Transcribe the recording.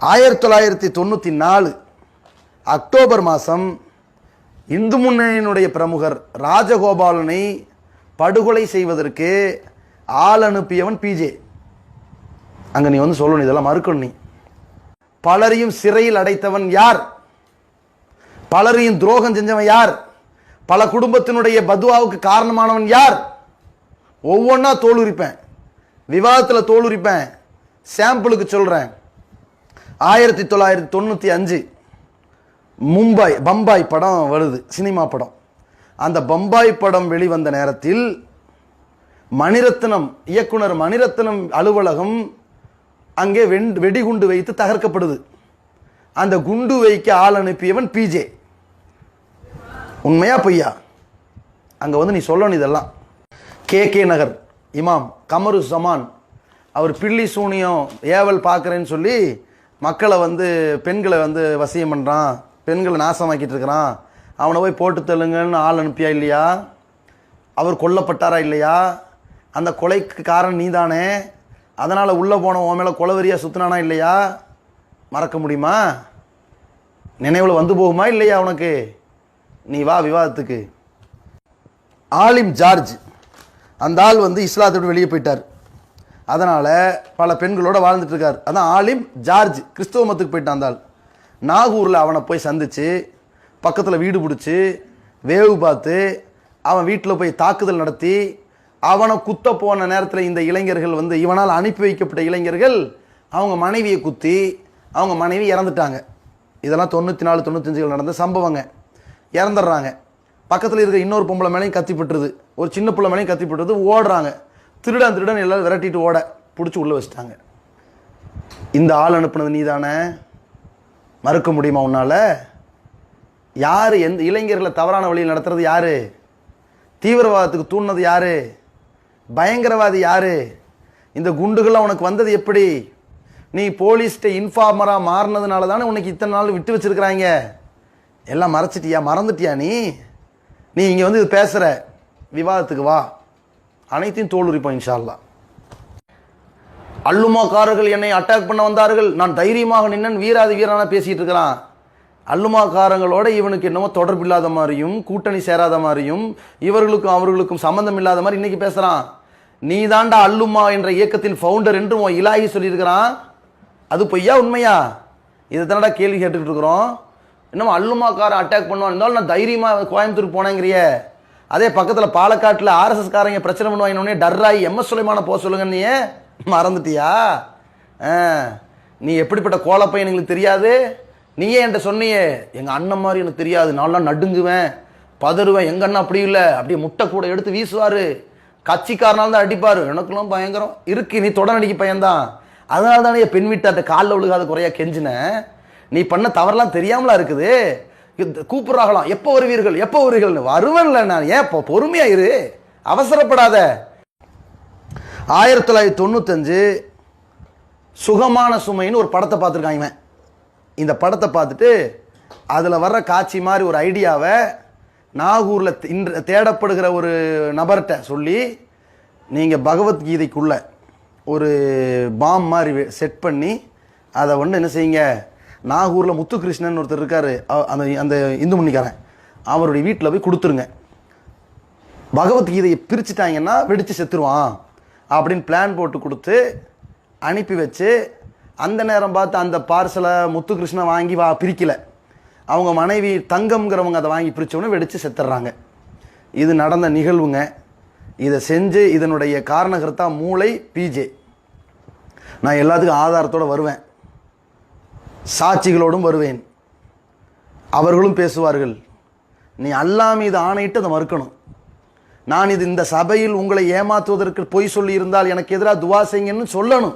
ஆயிரத்தி தொள்ளாயிரத்தி தொண்ணூற்றி நாலு அக்டோபர் மாதம் இந்து முன்னணியினுடைய பிரமுகர் ராஜகோபாலனை படுகொலை செய்வதற்கு ஆள் அனுப்பியவன் பிஜே அங்கே நீ வந்து சொல்லணும் இதெல்லாம் மறுக்கணும் நீ. பலரையும் சிறையில் அடைத்தவன் யார்? பலரையும் துரோகம் செஞ்சவன் யார்? பல குடும்பத்தினுடைய பதுவாவுக்கு காரணமானவன் யார்? ஒவ்வொன்றா தோல் உரிப்பேன் விவாதத்தில் தோல் உரிப்பேன் சாம்பிளுக்கு சொல்கிறேன் ஆயிரத்தி தொள்ளாயிரத்தி தொண்ணூற்றி அஞ்சு மும்பாய் பம்பாய் படம் வருது சினிமா படம். அந்த பம்பாய் படம் வெளிவந்த நேரத்தில் மணிரத்னம் இயக்குனர் மணிரத்னம் அலுவலகம் அங்கே வெண் வெடிகுண்டு வைத்து தகர்க்கப்படுது. அந்த குண்டு வைக்க ஆள் அனுப்பியவன் பிஜே உண்மையா பொய்யா? அங்கே வந்து நீ சொல்லணும் இதெல்லாம். கே கே நகர் இமாம் கமரு ஜமான் அவர் பில்லி சூனியம் ஏவல் பார்க்குறேன்னு சொல்லி மக்களை வந்து பெண்களை வந்து வசியம் பண்ணுறான் பெண்களை நாசமாக்கிட்டு இருக்கிறான். அவனை போய் போட்டு தள்ளுங்கன்னு ஆள் அனுப்பியா இல்லையா? அவர் கொல்லப்பட்டாரா இல்லையா? அந்த கொலைக்கு காரணம் நீதானே? அதனால் உள்ளே போன உன் மேலே கொலவெறியாக சுற்றினானா இல்லையா? மறக்க முடியுமா? நினைவில் வந்து போகுமா இல்லையா உனக்கு? நீ வா விவாதத்துக்கு. ஆலிம் ஜார்ஜ் அந்த ஆள் வந்து இஸ்லாத்தை விட்டு வெளியே போயிட்டார். அதனால் பல பெண்களோட வாழ்ந்துட்டு இருக்கார். அதான் ஆலிம் ஜார்ஜ் கிறிஸ்துவ மதத்துக்கு போயிட்டு வந்தாள். நாகூரில் அவனை போய் சந்திச்சு பக்கத்தில் வீடு பிடிச்சி வேவு பார்த்து அவன் வீட்டில் போய் தாக்குதல் நடத்தி அவனை குத்த போன நேரத்தில் இந்த இளைஞர்கள் வந்து இவனால் அனுப்பி வைக்கப்பட்ட இளைஞர்கள் அவங்க மனைவியை குத்தி அவங்க மனைவி இறந்துட்டாங்க. இதெல்லாம் தொண்ணூற்றி நாலு தொண்ணூத்தஞ்சுகள் நடந்த சம்பவங்க. இறந்துடுறாங்க. பக்கத்தில் இருக்க இன்னொரு பொம்பளை மேலேயும் கத்திப்பட்டுருது ஒரு சின்ன பிள்ளை மேலேயும் கத்திப்பட்டுருது ஓடுறாங்க. திருடன் திருடன் எல்லாரும் விரட்டிட்டு ஓட பிடிச்சி உள்ளே வச்சுட்டாங்க. இந்த ஆள் அனுப்புனது நீ தானே மறுக்க முடியுமா உன்னால்? யார் எந்த இளைஞர்களை தவறான வழியில் நடத்துறது யார்? தீவிரவாதத்துக்கு தூண்டினது யாரு? பயங்கரவாதி யார்? இந்த குண்டுகள்லாம் உனக்கு வந்தது எப்படி? நீ போலீஸ்கிட்ட இன்ஃபார்மராக மாறினதுனால தானே உனக்கு இத்தனை நாள் விட்டு வச்சிருக்கிறாங்க? எல்லாம் மறைச்சிட்டியா? மறந்துட்டியா நீ? நீ இங்கே வந்து இது பேசுகிற விவாதத்துக்கு வா. அனைத்தையும் தோல் இன்ஷால்லா அல்லுமாக்காரர்கள் என்னை அட்டாக் பண்ண வந்தார்கள். நான் தைரியமாக நின்னன் வீராதி வீரான பேசிகிட்டு இருக்கிறான். அல்லுமாக்காரங்களோட இவனுக்கு என்னமோ தொடர்பு இல்லாத மாதிரியும் கூட்டணி சேராத மாதிரியும் இவர்களுக்கும் அவர்களுக்கும் சம்மந்தம் இல்லாத மாதிரி இன்றைக்கி பேசுகிறான் நீ தாண்டா அல்லுமா என்ற இயக்கத்தின் ஃபவுண்டர் என்று உன் இலாகி சொல்லியிருக்கிறான். அது பொய்யா உண்மையா? இதை தானடா கேள்வி கேட்டுக்கிட்டு இருக்கிறோம். இன்னும் அல்லுமாக்காரன் அட்டாக் பண்ணுவான் இருந்தாலும் நான் தைரியமாக கோயம்புத்தூர் போனேங்கிறியே. அதே பக்கத்தில் பாலக்காட்டில் ஆர்எஸ்எஸ் காரங்க பிரச்சனை பண்ணுவாங்க டர்ராயி எம்எஸ் சுலைமான போக சொல்லுங்க நீ மறந்துட்டியா? ஆ, நீ எப்படிப்பட்ட கோலப்பையன் எங்களுக்கு தெரியாது? நீயே என்கிட்ட சொன்னியே? எங்கள் அண்ணன் மாதிரி எனக்கு தெரியாது. நான்லாம் நடுங்குவேன் பதறுவேன். எங்கள் அண்ணன் அப்படி இல்லை. அப்படியே முட்டை கூட எடுத்து வீசுவார். கட்சிக்காரனால தான் அடிப்பார். எனக்குலாம் பயங்கரம். இருக்கு நீ தொடர்நடிக்கு பையன்தான். அதனால தானே என் பெண் அந்த காலில் விழுகாத குறையா கெஞ்சினேன் நீ பண்ண தவறெல்லாம் தெரியாமலா இருக்குது? இது கூப்பிடுறாங்களாம் எப்போ வருவீர்கள் எப்போ வருவீர்கள் வருவேன்ல நான். ஏன் இப்போ பொறுமையாக இரு. அவசரப்படாத. ஆயிரத்தி தொள்ளாயிரத்தி தொண்ணூத்தஞ்சு சுகமான சுமைன்னு ஒரு படத்தை பார்த்துருக்காங்க இவன். இந்த படத்தை பார்த்துட்டு அதில் வர்ற காட்சி மாதிரி ஒரு ஐடியாவை நாகூரில் இன்று தேடப்படுகிற ஒரு நபர்கிட்ட சொல்லி நீங்கள் பகவத்கீதைக்குள்ளே ஒரு பாம் மாதிரி செட் பண்ணி அதை ஒன்று என்ன செய்யுங்க நாகூரில் முத்துகிருஷ்ணன் ஒருத்தர் இருக்கார். அந்த அந்த இந்து முன்னிக்காரன். அவருடைய வீட்டில் போய் கொடுத்துருங்க. பகவத்கீதையை பிரிச்சுட்டாங்கன்னா வெடித்து செத்துருவான். அப்படின்னு பிளான் போட்டு கொடுத்து அனுப்பி வச்சு அந்த நேரம் பார்த்து அந்த பார்சலை முத்துகிருஷ்ணன் வாங்கி வா பிரிக்கலை. அவங்க மனைவி தங்கம்ங்கிறவங்க அதை வாங்கி பிரித்தவொடனே வெடித்து செத்துடுறாங்க இது நடந்த நிகழ்வுங்க. இதை செஞ்சு இதனுடைய காரணகர்த்தா மூளை பிஜே நான் எல்லாத்துக்கும் ஆதாரத்தோடு வருவேன். சாட்சிகளோடும் வருவேன். அவர்களும் பேசுவார்கள். நீ அல்லா மீது ஆணையிட்டு அதை மறுக்கணும். நான் இது இந்த சபையில் உங்களை ஏமாற்றுவதற்கு பொய் சொல்லி இருந்தால் எனக்கு எதிராக துவா செய்யுங்கன்னு சொல்லணும்.